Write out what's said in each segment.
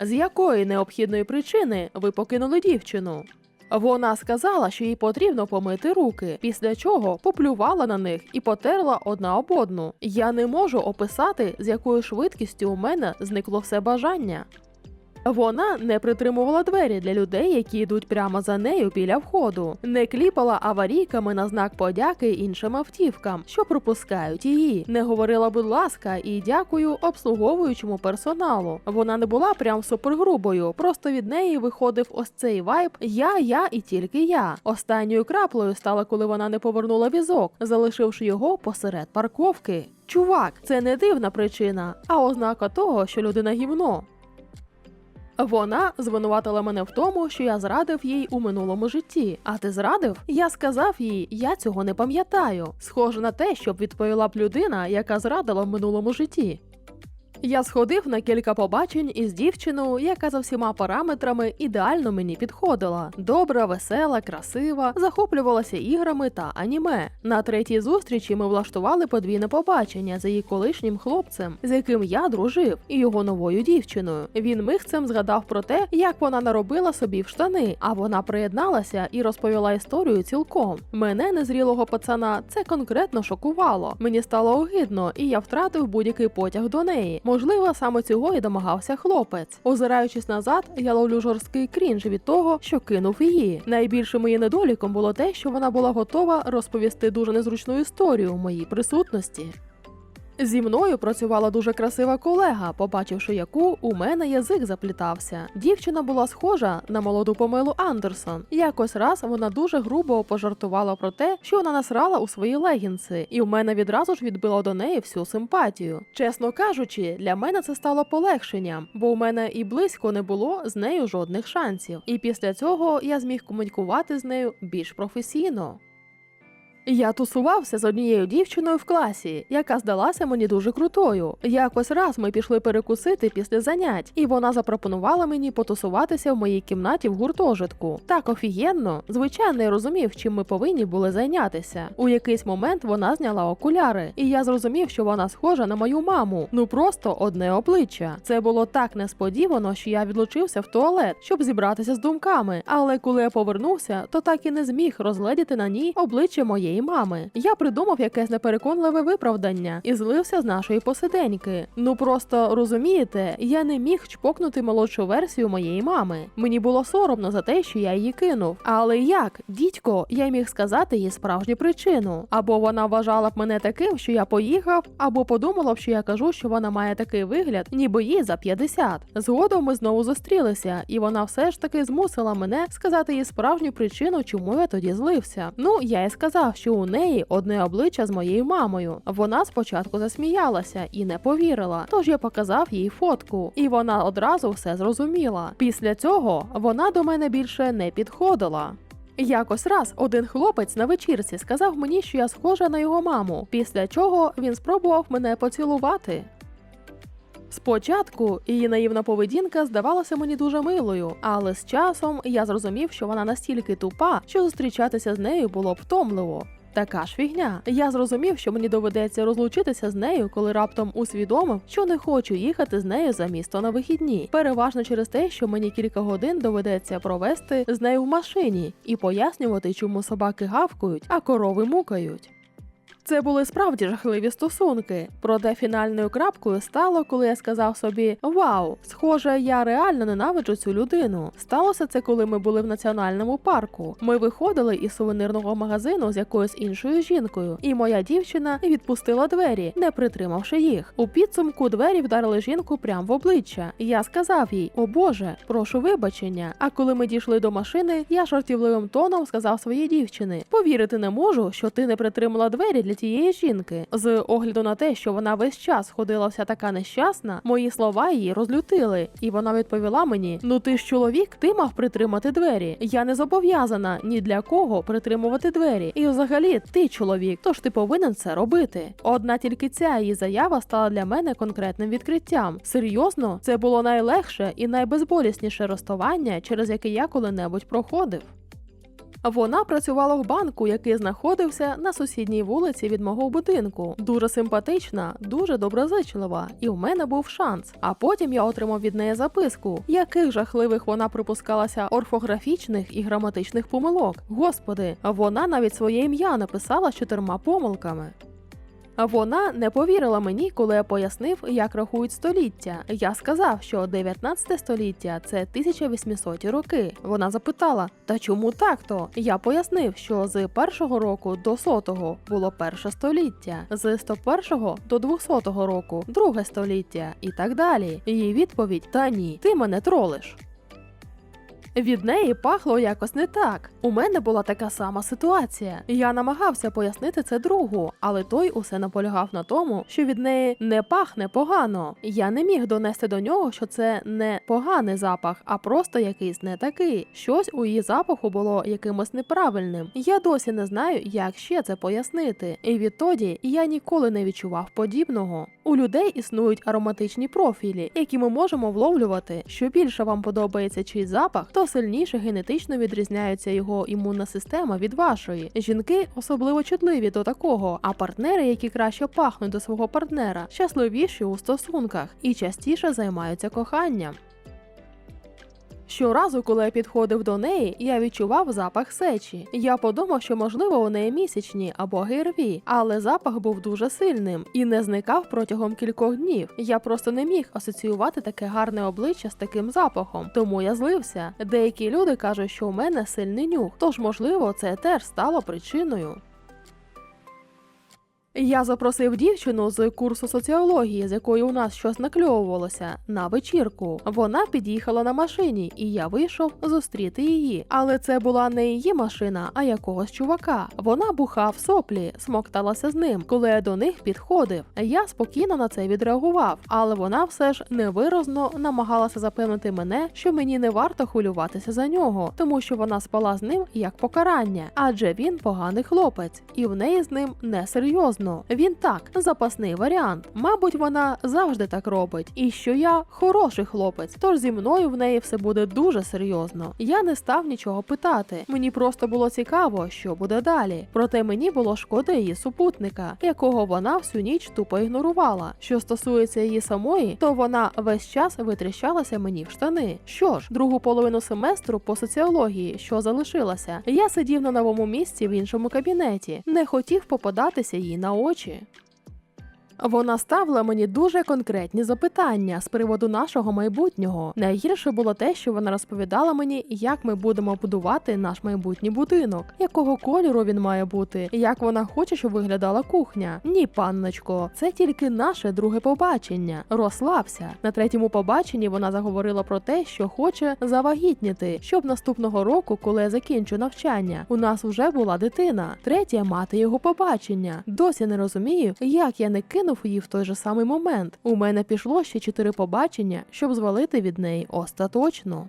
З якої необхідної причини ви покинули дівчину? Вона сказала, що їй потрібно помити руки, після чого поплювала на них і потерла одна об одну. Я не можу описати, з якою швидкістю у мене зникло все бажання. Вона не притримувала двері для людей, які йдуть прямо за нею біля входу, не кліпала аварійками на знак подяки іншим автівкам, що пропускають її. Не говорила, будь ласка, і дякую обслуговуючому персоналу. Вона не була прям супергрубою, просто від неї виходив ось цей вайб Я, я і тільки я. Останньою краплею стала, коли вона не повернула візок, залишивши його посеред парковки. Чувак, це не дивна причина, а ознака того, що людина гівно. Вона звинуватила мене в тому, що я зрадив їй у минулому житті. А ти зрадив? Я сказав їй, я цього не пам'ятаю. Схоже на те, щоб відповіла б людина, яка зрадила в минулому житті. Я сходив на кілька побачень із дівчиною, яка за всіма параметрами ідеально мені підходила. Добра, весела, красива, захоплювалася іграми та аніме. На третій зустрічі ми влаштували подвійне побачення за її колишнім хлопцем, з яким я дружив, і його новою дівчиною. Він михцем згадав про те, як вона наробила собі в штани, а вона приєдналася і розповіла історію цілком. Мене, незрілого пацана, це конкретно шокувало. Мені стало огидно, і я втратив будь-який потяг до неї. Можливо, саме цього і домагався хлопець. Озираючись назад, я ловлю жорсткий крінж від того, що кинув її. Найбільшим моїм недоліком було те, що вона була готова розповісти дуже незручну історію у моїй присутності. Зі мною працювала дуже красива колега, побачивши яку у мене язик заплітався. Дівчина була схожа на молоду помилу Андерсон. Якось раз вона дуже грубо пожартувала про те, що вона насрала у свої легінси, і в мене відразу ж відбило до неї всю симпатію. Чесно кажучи, для мене це стало полегшенням, бо у мене і близько не було з нею жодних шансів. І після цього я зміг комунікувати з нею більш професійно. Я тусувався з однією дівчиною в класі, яка здалася мені дуже крутою. Якось раз ми пішли перекусити після занять, і вона запропонувала мені потусуватися в моїй кімнаті в гуртожитку. Так офігенно, звичайно, я розумів, чим ми повинні були зайнятися. У якийсь момент вона зняла окуляри, і я зрозумів, що вона схожа на мою маму. Ну просто одне обличчя. Це було так несподівано, що я відлучився в туалет, щоб зібратися з думками. Але коли я повернувся, то так і не зміг розгледіти на ній обличчя моєї мами. Я придумав якесь непереконливе виправдання і злився з нашої посиденьки. Ну просто розумієте, я не міг чпокнути молодшу версію моєї мами. Мені було соромно за те, що я її кинув. Але як, дідько, я міг сказати їй справжню причину. Або вона вважала б мене таким, що я поїхав, або подумала б, що я кажу, що вона має такий вигляд, ніби їй за 50. Згодом ми знову зустрілися, і вона все ж таки змусила мене сказати їй справжню причину, чому я тоді злився. Ну, я й сказав, що у неї одне обличчя з моєю мамою. Вона спочатку засміялася і не повірила. Тож я показав їй фотку, і вона одразу все зрозуміла. Після цього вона до мене більше не підходила. Якось раз один хлопець на вечірці сказав мені, що я схожа на його маму, після чого він спробував мене поцілувати. Спочатку її наївна поведінка здавалася мені дуже милою, але з часом я зрозумів, що вона настільки тупа, що зустрічатися з нею було б втомливо. Така ж фігня. Я зрозумів, що мені доведеться розлучитися з нею, коли раптом усвідомив, що не хочу їхати з нею за місто на вихідні. Переважно через те, що мені кілька годин доведеться провести з нею в машині і пояснювати, чому собаки гавкають, а корови мукають. Це були справді жахливі стосунки. Проте фінальною крапкою стало, коли я сказав собі: Вау, схоже, я реально ненавиджу цю людину. Сталося це, коли ми були в національному парку. Ми виходили із сувенирного магазину з якоюсь іншою жінкою, і моя дівчина відпустила двері, не притримавши їх. У підсумку двері вдарили жінку прямо в обличчя. Я сказав їй: О Боже, прошу вибачення. А коли ми дійшли до машини, я жартівливим тоном сказав своїй дівчини: Повірити не можу, що ти не притримала двері для тієї жінки. З огляду на те, що вона весь час ходила вся така нещасна, мої слова її розлютили, і вона відповіла мені: Ну ти ж чоловік, ти мав притримати двері. Я не зобов'язана ні для кого притримувати двері. І взагалі ти чоловік, тож ти повинен це робити. Одна тільки ця її заява стала для мене конкретним відкриттям. Серйозно, це було найлегше і найбезболісніше розставання, через яке я коли-небудь проходив. Вона працювала в банку, який знаходився на сусідній вулиці від мого будинку. Дуже симпатична, дуже доброзичлива, і в мене був шанс. А потім я отримав від неї записку, яких жахливих вона припускалася орфографічних і граматичних помилок. Господи, вона навіть своє ім'я написала з чотирма помилками. Вона не повірила мені, коли я пояснив, як рахують століття. Я сказав, що 19 століття це 1800 роки. Вона запитала: Та чому так то? Я пояснив, що з першого року до сотого було перше століття, з 101 до 200 року друге століття і так далі. Її відповідь: Та ні, ти мене тролиш. Від неї пахло якось не так. У мене була така сама ситуація. Я намагався пояснити це другу, але той усе наполягав на тому, що від неї не пахне погано. Я не міг донести до нього, що це не поганий запах, а просто якийсь не такий. Щось у її запаху було якимось неправильним. Я досі не знаю, як ще це пояснити. І відтоді я ніколи не відчував подібного. У людей існують ароматичні профілі, які ми можемо вловлювати. Що більше вам подобається чийсь запах, то сильніше генетично відрізняється його імунна система від вашої. Жінки особливо чутливі до такого, а партнери, які краще пахнуть до свого партнера, щасливіші у стосунках і частіше займаються коханням. Щоразу, коли я підходив до неї, я відчував запах сечі. Я подумав, що можливо у неї місячні або ГРВІ, але запах був дуже сильним і не зникав протягом кількох днів. Я просто не міг асоціювати таке гарне обличчя з таким запахом, тому я злився. Деякі люди кажуть, що у мене сильний нюх, тож можливо це теж стало причиною. Я запросив дівчину з курсу соціології, з якою у нас щось накльовувалося, на вечірку. Вона під'їхала на машині, і я вийшов зустріти її. Але це була не її машина, а якогось чувака. Вона бухав соплі, смокталася з ним, коли я до них підходив. Я спокійно на це відреагував, але вона все ж невиразно намагалася запевнити мене, що мені не варто хвилюватися за нього, тому що вона спала з ним як покарання, адже він поганий хлопець, і в неї з ним несерйозно. Він так, запасний варіант. Мабуть, вона завжди так робить, і що я хороший хлопець, тож зі мною в неї все буде дуже серйозно. Я не став нічого питати. Мені просто було цікаво, що буде далі. Проте мені було шкода її супутника, якого вона всю ніч тупо ігнорувала. Що стосується її самої, то вона весь час витріщалася мені в штани. Що ж, другу половину семестру по соціології, що залишилася, я сидів на новому місці в іншому кабінеті, не хотів попадатися їй на очі. Вона ставила мені дуже конкретні запитання з приводу нашого майбутнього. Найгірше було те, що вона розповідала мені, як ми будемо будувати наш майбутній будинок, якого кольору він має бути, як вона хоче, щоб виглядала кухня. Ні, панночко, це тільки наше друге побачення. Розслабся. На третьому побаченні вона заговорила про те, що хоче завагітніти, щоб наступного року, коли я закінчу навчання, у нас вже була дитина. Третє мати його побачення. Досі не розумію, як я не кину кинув її в той же самий момент. У мене пішло ще чотири побачення, щоб звалити від неї остаточно.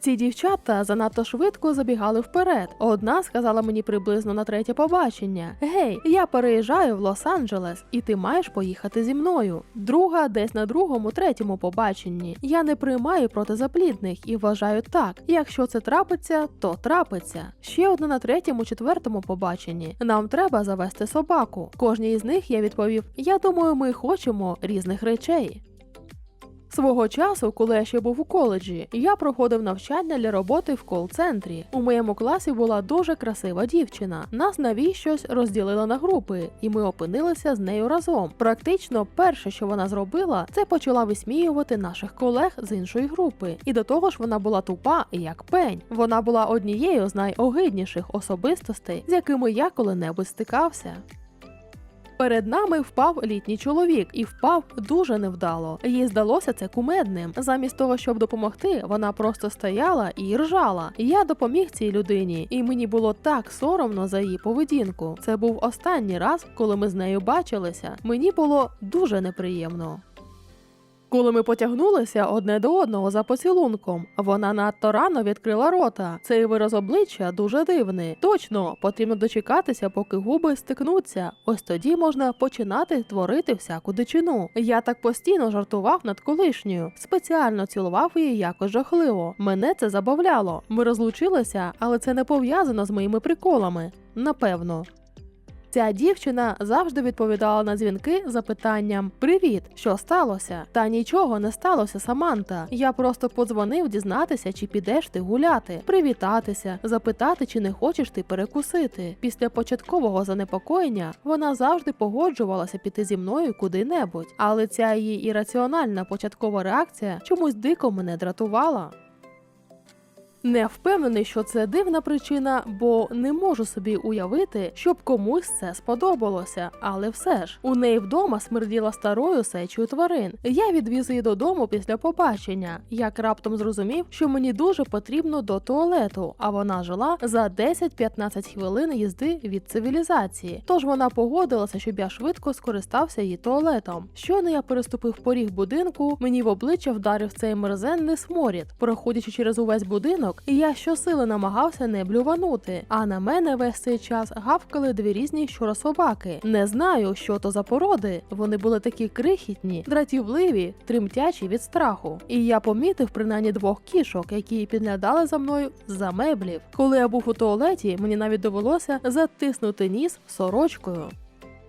Ці дівчата занадто швидко забігали вперед. Одна сказала мені приблизно на третє побачення: Гей, я переїжджаю в Лос-Анджелес, і ти маєш поїхати зі мною. Друга десь на другому, третьому побаченні. Я не приймаю протизаплідних і вважаю так: якщо це трапиться, то трапиться. Ще одна на третьому, четвертому побаченні. Нам треба завести собаку. Кожній із них я відповів: Я думаю, ми хочемо різних речей. Свого часу, коли я ще був у коледжі, я проходив навчання для роботи в кол-центрі. У моєму класі була дуже красива дівчина. Нас навіщось розділили на групи, і ми опинилися з нею разом. Практично перше, що вона зробила, це почала висміювати наших колег з іншої групи. І до того ж, вона була тупа як пень. Вона була однією з найогидніших особистостей, з якими я коли-небудь стикався. Перед нами впав літній чоловік і впав дуже невдало. Їй здалося це кумедним. Замість того, щоб допомогти, вона просто стояла і ржала. Я допоміг цій людині, і мені було так соромно за її поведінку. Це був останній раз, коли ми з нею бачилися. Мені було дуже неприємно. Коли ми потягнулися одне до одного за поцілунком, вона надто рано відкрила рота. Цей вираз обличчя дуже дивний. Точно, потрібно дочекатися, поки губи стикнуться. Ось тоді можна починати творити всяку дичину. Я так постійно жартував над колишньою, спеціально цілував її якось жахливо. Мене це забавляло. Ми розлучилися, але це не пов'язано з моїми приколами. Напевно. Ця дівчина завжди відповідала на дзвінки запитанням Привіт, що сталося? Та нічого не сталося, Саманта. Я просто подзвонив дізнатися, чи підеш ти гуляти, привітатися, запитати, чи не хочеш ти перекусити. Після початкового занепокоєння вона завжди погоджувалася піти зі мною куди-небудь, але ця її ірраціональна початкова реакція чомусь дико мене дратувала. Не впевнений, що це дивна причина, бо не можу собі уявити, щоб комусь це сподобалося. Але все ж у неї вдома смерділа старою сечою тварин. Я відвіз її додому після побачення. Як раптом зрозумів, що мені дуже потрібно до туалету, а вона жила за 10-15 хвилин їзди від цивілізації. Тож вона погодилася, щоб я швидко скористався її туалетом. Щойно я переступив поріг будинку, мені в обличчя вдарив цей мерзенний сморід. Проходячи через увесь будинок, я щосили намагався не блюванути. А на мене весь цей час гавкали дві різні щурособаки. Не знаю, що то за породи. Вони були такі крихітні, дратівливі, тремтячі від страху. І я помітив принаймні двох кішок, які підглядали за мною за меблів. Коли я був у туалеті, мені навіть довелося затиснути ніс сорочкою.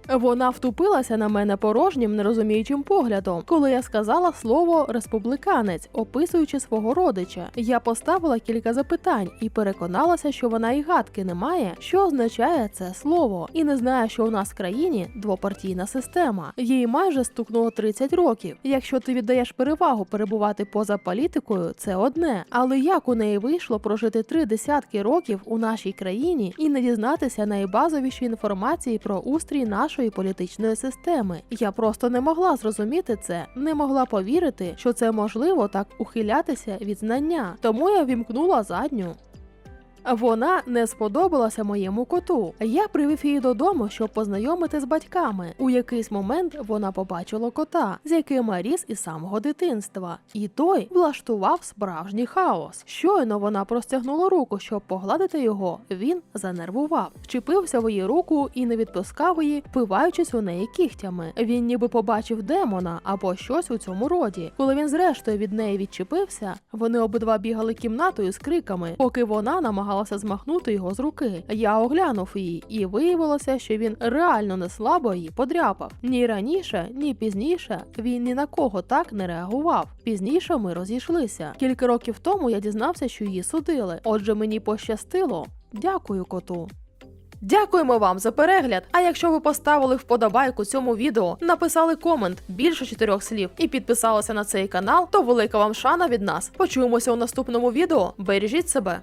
Вона втупилася на мене порожнім, нерозуміючим поглядом, коли я сказала слово республіканець, описуючи свого родича. Я поставила кілька запитань і переконалася, що вона і гадки не має, що означає це слово, і не знає, що у нас в країні двопартійна система. Їй майже стукнуло 30 років. Якщо ти віддаєш перевагу перебувати поза політикою, це одне. Але як у неї вийшло прожити три десятки років у нашій країні і не дізнатися найбазовішої інформації про устрій нашої політичної системи? Я просто не могла зрозуміти це, не могла повірити, що це можливо так ухилятися від знання. Тому я вімкнула задню. Вона не сподобалася моєму коту. Я привів її додому, щоб познайомити з батьками. У якийсь момент вона побачила кота, з яким ріс із самого дитинства, і той влаштував справжній хаос. Щойно вона простягнула руку, щоб погладити його. Він занервував, вчепився в її руку і не відпускав її, впиваючись у неї кігтями. Він ніби побачив демона або щось у цьому роді. Коли він зрештою від неї відчепився, вони обидва бігали кімнатою з криками, поки вона намагалася змахнути його з руки. Я оглянув її, і виявилося, що він реально не слабо її подряпав. Ні раніше, ні пізніше він ні на кого так не реагував. Пізніше ми розійшлися. Кілька років тому я дізнався, що її судили. Отже, мені пощастило. Дякую, коту. Дякуємо вам за перегляд. А якщо ви поставили вподобайку цьому відео, написали комент більше чотирьох слів і підписалися на цей канал, то велика вам шана від нас. Почуємося у наступному відео. Бережіть себе.